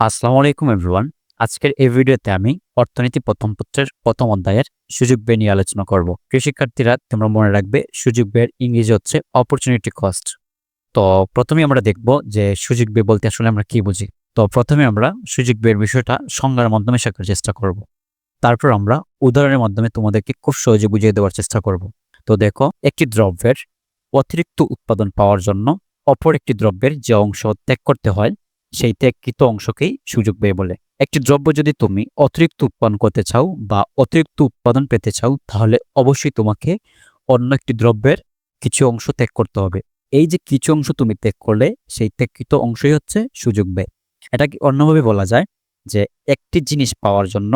আসসালামু আলাইকুম, এভরিওয়ান। আজকের এই ভিডিওতে আমি অর্থনীতি প্রথম পত্রের প্রথম অধ্যায়ের সুযোগ ব্যয় নিয়ে আলোচনা করব। প্রিয় শিক্ষার্থীরা, তোমরা মনে রাখবে, সুযোগ ব্যয়ের ইংরেজি হচ্ছে অপরচুনিটি কস্ট তো প্রথমে আমরা দেখব যে সুযোগ ব্যয় বলতে আসলে আমরা কি বুঝি। তো প্রথমে আমরা সুযোগ ব্যয়ের বিষয়টা সংজ্ঞার মাধ্যমে শেখার চেষ্টা করব। তারপর আমরা উদাহরণের মাধ্যমে তোমাদেরকে খুব সহজে বুঝিয়ে দেওয়ার চেষ্টা করব। তো দেখো, একটি দ্রব্যের অতিরিক্ত উৎপাদন পাওয়ার জন্য অপর একটি দ্রব্যের যে অংশ ত্যাগ করতে হয় সেই ত্যাগকৃত অংশকেই সুযোগ ব্যয় বলে। একটি দ্রব্য যদি তুমি অতিরিক্ত উৎপাদন করতে চাও বা অতিরিক্ত উৎপাদন পেতে চাও, তাহলে অবশ্যই তোমাকে অন্য একটি দ্রব্যের কিছু অংশ ত্যাগ করতে হবে। এই যে কিছু অংশ তুমি ত্যাগ করলে, সেই ত্যাগকৃত অংশই হচ্ছে সুযোগ ব্যয়। এটাকে অন্যভাবে বলা যায় যে একটি জিনিস পাওয়ার জন্য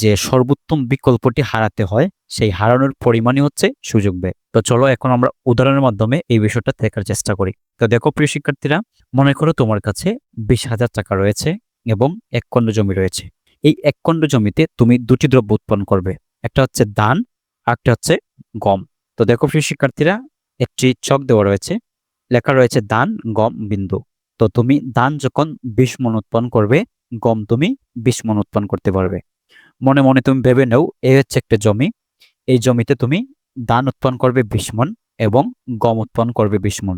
যে সর্বোত্তম বিকল্পটি হারাতে হয়, সেই হারানোর পরিমাণই হচ্ছে সুযোগ ব্যয়। তো চলো এখন আমরা উদাহরণের মাধ্যমে এই বিষয়টা দেখার চেষ্টা করি। তো দেখো প্রিয় শিক্ষার্থীরা মনে করো তোমার কাছে বিশ হাজার টাকা রয়েছে এবং এক খণ্ড জমি রয়েছে। এই এক খণ্ড জমিতে তুমি দুটি দ্রব্য উৎপন্ন করবে, একটা হচ্ছে আর একটা হচ্ছে গম। তো দেখো প্রিয় শিক্ষার্থীরা, একটি চক দেওয়া রয়েছে, লেখা রয়েছে দান গম, বিন্দু। তো তুমি ধান যখন বিশ মন উৎপন্ন করবে, গম তুমি বিশ মন উৎপন্ন করতে পারবে। মনে মনে তুমি ভেবে নেও এই হচ্ছে একটা জমি। এই জমিতে তুমি ধান উৎপন্ন করবে বিশ মন এবং গম উৎপন্ন করবে বিশ মন।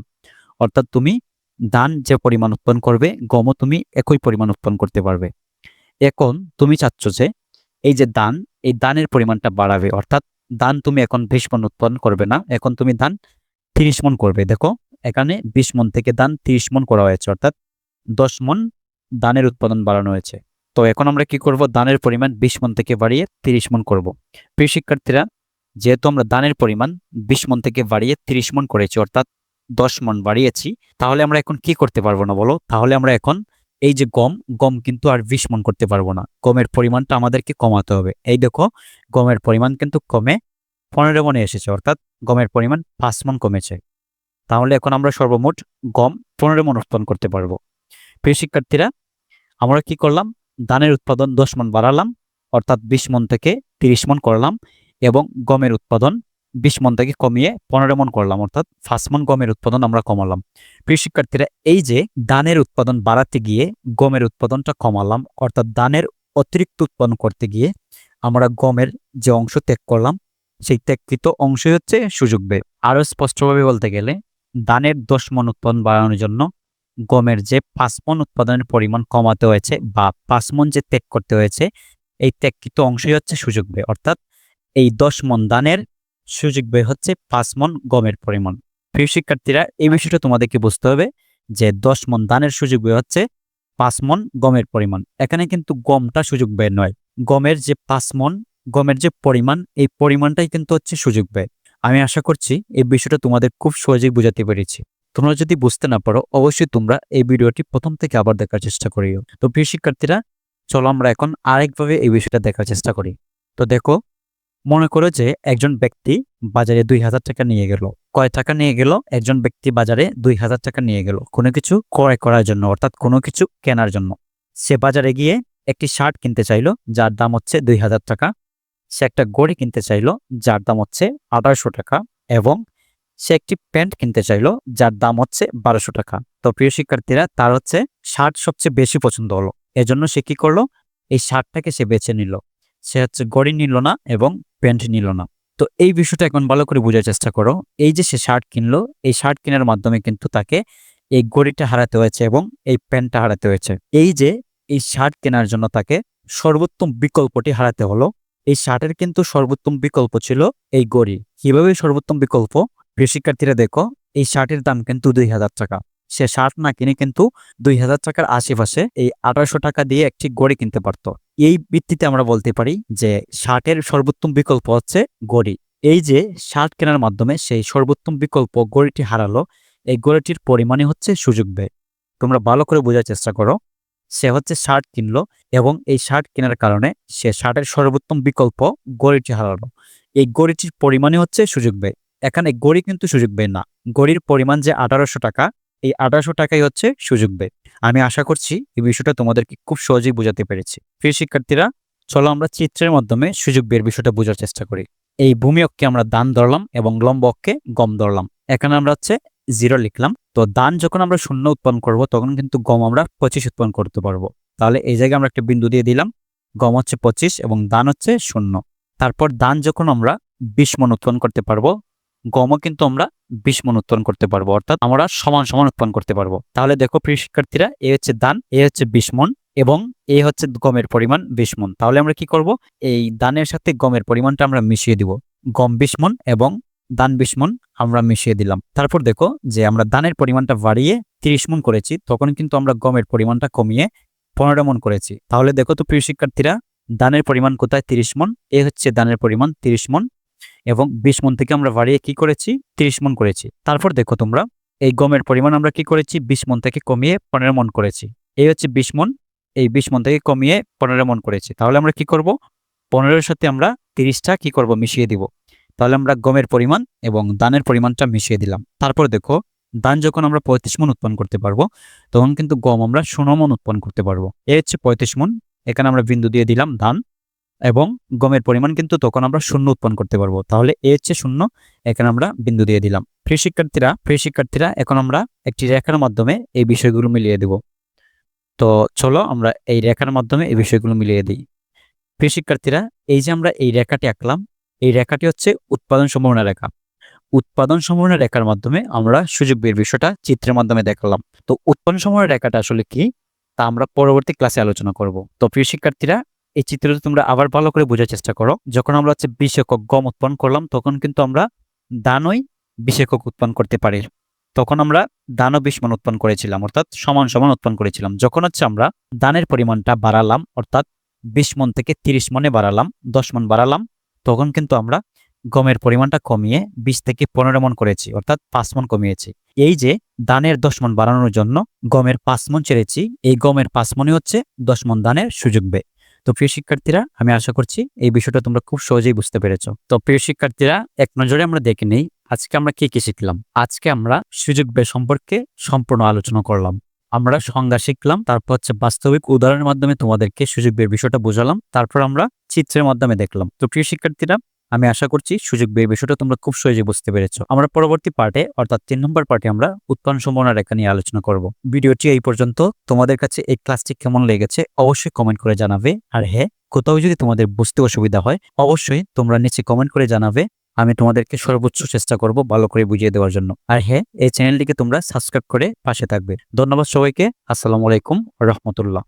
অর্থাৎ তুমি ধান যে পরিমাণ উৎপন্ন করবে গমও তুমি একই পরিমাণ উৎপন্ন করতে পারবে। এখন তুমি চাচ্ছ যে এই যে ধান এই ধানের পরিমাণটা বাড়াবে, অর্থাৎ ধান তুমি এখন বিশ মন উৎপন্ন করবে না, এখন তুমি ধান তিরিশ মন করবে। দেখো, এখানে বিশ মন থেকে ধান তিরিশ মন করা হয়েছে, অর্থাৎ দশ মন ধানের উৎপাদন বাড়ানো হয়েছে। তো এখন আমরা কি করব? ধানের পরিমাণ বিশ মন থেকে বাড়িয়ে তিরিশ মন করব। প্রিয় শিক্ষার্থীরা, যেহেতু আমরা ধানের পরিমাণ বিশ মন থেকে বাড়িয়ে তিরিশ মন করেছি, অর্থাৎ দশ মন বাড়িয়েছি, তাহলে আমরা এখন কি করতে পারব না বলো? তাহলে আমরা এখন এই যে গম গম কিন্তু আর বিশ মন করতে পারব না। গমের পরিমাণটা আমাদেরকে কমাতে হবে। এই দেখো, গমের পরিমাণ কিন্তু কমে পনেরো মনে এসেছে, অর্থাৎ গমের পরিমাণ পাঁচ মন কমেছে। তাহলে এখন আমরা সর্বমোট গম পনেরো মন উৎপাদন করতে পারব। প্রিয় শিক্ষার্থীরা, আমরা কি করলাম? ধানের উৎপাদন দশ মন বাড়ালাম, অর্থাৎ বিশ মন থেকে তিরিশ মন করলাম এবং গমের উৎপাদন বিশ মন থেকে কমিয়ে পনেরো মন করলাম, অর্থাৎ ফার্স্ট মন গমের উৎপাদন আমরা কমালাম। প্রিয় শিক্ষার্থীরা, এই যে ধানের উৎপাদন বাড়াতে গিয়ে গমের উৎপাদনটা কমালাম, অর্থাৎ ধানের অতিরিক্ত উৎপাদন করতে গিয়ে আমরা গমের যে অংশ ত্যাগ করলাম, সেই ত্যাগকৃত অংশই হচ্ছে সুযোগ ব্যয়। আরও স্পষ্টভাবে বলতে গেলে ধানের দশ মন উৎপাদন বাড়ানোর জন্য গমের যে পাঁচ মন উৎপাদনের পরিমাণ কমাতে হয়েছে বা পাঁচ মন যে ত্যাগ করতে হয়েছে, এই ত্যাগকৃত অংশই হচ্ছে সুযোগ ব্যয়। অর্থাৎ এই দশ মন ধানের সুযোগ ব্যয় হচ্ছে পাঁচ মন গমের পরিমাণ। প্রিয় শিক্ষার্থীরা, এই বিষয়টা তোমাদেরকে বুঝতে হবে যে দশ মন ধানের সুযোগ ব্যয় হচ্ছে পাঁচ মন গমের পরিমাণ। এখানে কিন্তু গমটা সুযোগ ব্যয় নয়। গমের যে পাঁচ মন, গমের যে পরিমাণ, এই পরিমাণটাই কিন্তু হচ্ছে সুযোগ ব্যয় আমি আশা করছি এই বিষয়টা তোমাদের খুব সহজেই বোঝাতে পেরেছি। তোমরা যদি বুঝতে না পারো, অবশ্যই তোমরা এই ভিডিওটি প্রথম থেকে আবার দেখার চেষ্টা করিও। তো প্রিয় শিক্ষার্থীরা, চলো আমরা এখন আরেকভাবে এই বিষয়টা দেখার চেষ্টা করি। তো দেখো মনে করো যে একজন ব্যক্তি বাজারে দুই হাজার টাকা নিয়ে গেল। কয় টাকা নিয়ে গেল? একজন ব্যক্তি বাজারে দুই হাজার টাকা নিয়ে গেল। কোনো কিছু ক্রয় করার জন্য, অর্থাৎ কোনো কিছু কেনার জন্য। সে বাজারে গিয়ে একটি শার্ট কিনতে চাইলো, যার দাম হচ্ছে দুই হাজার টাকা। সে একটা গড়ি কিনতে চাইলো, যার দাম হচ্ছে আঠারোশো টাকা। এবং সে একটি প্যান্ট কিনতে চাইলো, যার দাম হচ্ছে বারোশো টাকা। তো প্রিয় শিক্ষার্থীরা, তার হচ্ছে শার্ট সবচেয়ে বেশি পছন্দ হলো। এজন্য সে কি করল? এই শার্টটাকে সে বেছে নিল। সে হচ্ছে গড়ি নিল না এবং প্যান্ট নিল না। তো এই বিষয়টা এখন ভালো করে বোঝার চেষ্টা করো। এই যে সে শার্ট কিনলো, এই শার্ট কেনার মাধ্যমে কিন্তু তাকে এই গড়িটা হারাতে হয়েছে এবং এই প্যান্টটা হারাতে হয়েছে। এই যে এই শার্ট কেনার জন্য তাকে সর্বোত্তম বিকল্পটি হারাতে হলো। এই শার্টের কিন্তু সর্বোত্তম বিকল্প ছিল এই গড়ি। কীভাবে সর্বোত্তম বিকল্প? প্রিয় শিক্ষার্থীরা দেখো, এই শার্টের দাম কিন্তু দুই হাজার টাকা। সে শার্ট না কিনে কিন্তু দুই হাজার টাকার আশেপাশে এই আঠারোশো টাকা দিয়ে একটি গড়ি কিনতে পারতো। এই ভিত্তিতে আমরা বলতে পারি যে শার্টের সর্বোত্তম বিকল্প হচ্ছে গড়ি। এই যে শার্ট কেনার মাধ্যমে সেই সর্বোত্তম বিকল্প গড়িটি হারালো, এই গড়িটির পরিমাণই হচ্ছে সুযোগ ব্যয়। তোমরা ভালো করে বোঝার চেষ্টা করো, সে হচ্ছে শার্ট কিনলো এবং এই শার্ট কেনার কারণে সে শার্টের সর্বোত্তম বিকল্প গড়িটি হারালো। এই গড়িটির পরিমাণই হচ্ছে সুযোগ ব্যয়। এখানে গড়ি কিন্তু সুযোগ ব্যয় না, গড়ির পরিমাণ যে আঠারোশো টাকা, এই আঠারোশো টাকাই হচ্ছে সুযোগ ব্যয়। আমি আশা করছি এই বিষয়টা তোমাদেরকে খুব সহজেই বোঝাতে পেরেছি। প্রিয় শিক্ষার্থীরা, চলো আমরা চিত্রের মাধ্যমে সুযোগ ব্যয়ের বিষয়টা বোঝার চেষ্টা করি। এই ভূমি অক্ষে আমরা দান ধরলাম এবং লম্ব অক্ষে গম ধরলাম। এখানে আমরা হচ্ছে জিরো লিখলাম। তো দান যখন আমরা শূন্য উৎপন্ন করব, তখন কিন্তু গম আমরা পঁচিশ উৎপন্ন করতে পারব। তাহলে এই জায়গায় আমরা একটা বিন্দু দিয়ে দিলাম। গম হচ্ছে পঁচিশ এবং দান হচ্ছে শূন্য। তারপর দান যখন আমরা বিশ মন উৎপন্ন করতে পারব গমও কিন্তু আমরা বিশ মন উৎপন্ন করতে পারব, অর্থাৎ আমরা সমান সমান উৎপন্ন করতে পারব। তাহলে দেখো প্রিয় শিক্ষার্থীরা, এ হচ্ছে দান, এ হচ্ছে বিশ মন এবং এ হচ্ছে গমের পরিমাণ বিশ মন। তাহলে আমরা কি করব? এই দানের সাথে গমের পরিমাণটা আমরা মিশিয়ে দিব। গম বিশ মন এবং দান বিশ মন আমরা মিশিয়ে দিলাম। তারপর দেখো যে আমরা দানের পরিমাণটা বাড়িয়ে তিরিশ মন করেছি, তখন কিন্তু আমরা গমের পরিমাণটা কমিয়ে পনেরো মন করেছি। তাহলে দেখো তো প্রিয় শিক্ষার্থীরা, দানের পরিমাণ কোথায় তিরিশ মন? এ হচ্ছে দানের পরিমাণ তিরিশ মন এবং বিশ মন থেকে আমরা বাড়িয়ে কি করেছি? তিরিশ মন করেছি। তারপর দেখো তোমরা, এই গমের পরিমাণ আমরা কি করেছি? বিশ মন থেকে কমিয়ে পনেরো মন করেছি। এই হচ্ছে বিশ মন। এই বিশ মন থেকে কমিয়ে পনেরো মন করেছি। তাহলে আমরা কি করব? পনেরোর সাথে আমরা তিরিশটা কি করব? মিশিয়ে দিব। তাহলে আমরা গমের পরিমাণ এবং দানের পরিমাণটা মিশিয়ে দিলাম। তারপর দেখো, দান যখন আমরা পঁয়ত্রিশ মন উৎপন্ন করতে পারব, তখন কিন্তু গম আমরা ষোলো মন উৎপন্ন করতে পারব। এ হচ্ছে পঁয়ত্রিশ মন। এখানে আমরা বিন্দু দিয়ে দিলাম দান। এবং গমের পরিমাণ কিন্তু তখন আমরা শূন্য উৎপন্ন করতে পারব। তাহলে এ হচ্ছে শূন্য, এখানে আমরা বিন্দু দিয়ে দিলাম। প্রিয় শিক্ষার্থীরা প্রিয় শিক্ষার্থীরা, এখন আমরা একটি রেখার মাধ্যমে এই বিষয়গুলো মিলিয়ে দেব। তো চলো আমরা এই রেখার মাধ্যমে এই বিষয়গুলো মিলিয়ে দিই। প্রিয় শিক্ষার্থীরা, এই যে আমরা এই রেখাটি আঁকলাম, এই রেখাটি হচ্ছে উৎপাদন সম্ভাবনা রেখা। উৎপাদন সম্ভাবনা রেখার মাধ্যমে আমরা সুযোগ বের বিষয়টা চিত্রের মাধ্যমে দেখালাম। তো উৎপাদন সম্ভাবনা রেখাটা আসলে কি? তা আমরা পরবর্তী ক্লাসে আলোচনা করব। তো প্রিয় শিক্ষার্থীরা এই চিত্রটা তোমরা আবার ভালো করে বোঝার চেষ্টা করো। যখন আমরা হচ্ছে বিশ একক গম উৎপন্ন করলাম, তখন কিন্তু আমরা দানই বিশ একক উৎপন্ন করতে পারি। তখন আমরা দানও বিশ মন উৎপন্ন করেছিলাম, অর্থাৎ সমান সমান উৎপন্ন করেছিলাম। যখন হচ্ছে আমরা দানের পরিমাণটা বাড়ালাম, অর্থাৎ বিশ মন থেকে তিরিশ মনে বাড়ালাম, দশ মন বাড়ালাম, তখন কিন্তু আমরা গমের পরিমাণটা কমিয়ে বিশ থেকে পনেরো মন করেছি, অর্থাৎ পাঁচ মন কমিয়েছি। এই যে দানের দশ মন বাড়ানোর জন্য গমের পাঁচ মন ছেড়েছি এই গমের পাঁচ মনে হচ্ছে দশ মন দানের সুযোগ বে তো প্রিয় শিক্ষার্থীরা, আমি আশা করছি এই বিষয়টা তোমরা খুব সহজেই বুঝতে পেরেছ। তো প্রিয় শিক্ষার্থীরা, এক নজরে আমরা দেখে নেই আজকে আমরা কি কি শিখলাম। আজকে আমরা সুযোগ ব্যয় সম্পর্কে সম্পূর্ণ আলোচনা করলাম। আমরা সংজ্ঞা শিখলাম, তারপর হচ্ছে বাস্তবিক উদাহরণের মাধ্যমে তোমাদেরকে সুযোগ ব্যয়ের বিষয়টা বোঝালাম, তারপর আমরা চিত্রের মাধ্যমে দেখলাম। তো প্রিয় শিক্ষার্থীরা আমি আশা করছি সুযোগ বের বিষয়টা তোমরা খুব সহজে বুঝতে পেরেছ। আমরা পরবর্তী পার্টে, অর্থাৎ তিন নম্বর পার্টে আমরা উৎপাদন সম্ভাবনা রেখা নিয়ে আলোচনা করব। ভিডিওটি এই পর্যন্ত। তোমাদের কাছে এই ক্লাসটি কেমন লেগেছে অবশ্যই কমেন্ট করে জানাবে। আর হ্যাঁ কোথাও যদি তোমাদের বুঝতে অসুবিধা হয়, অবশ্যই তোমরা নিচে কমেন্ট করে জানাবে। আমি তোমাদেরকে সর্বোচ্চ চেষ্টা করব ভালো করে বুঝিয়ে দেওয়ার জন্য। আর হ্যাঁ এই চ্যানেলটিকে তোমরা সাবস্ক্রাইব করে পাশে থাকবে। ধন্যবাদ সবাইকে। আসসালামু আলাইকুম রহমতুল্লাহ।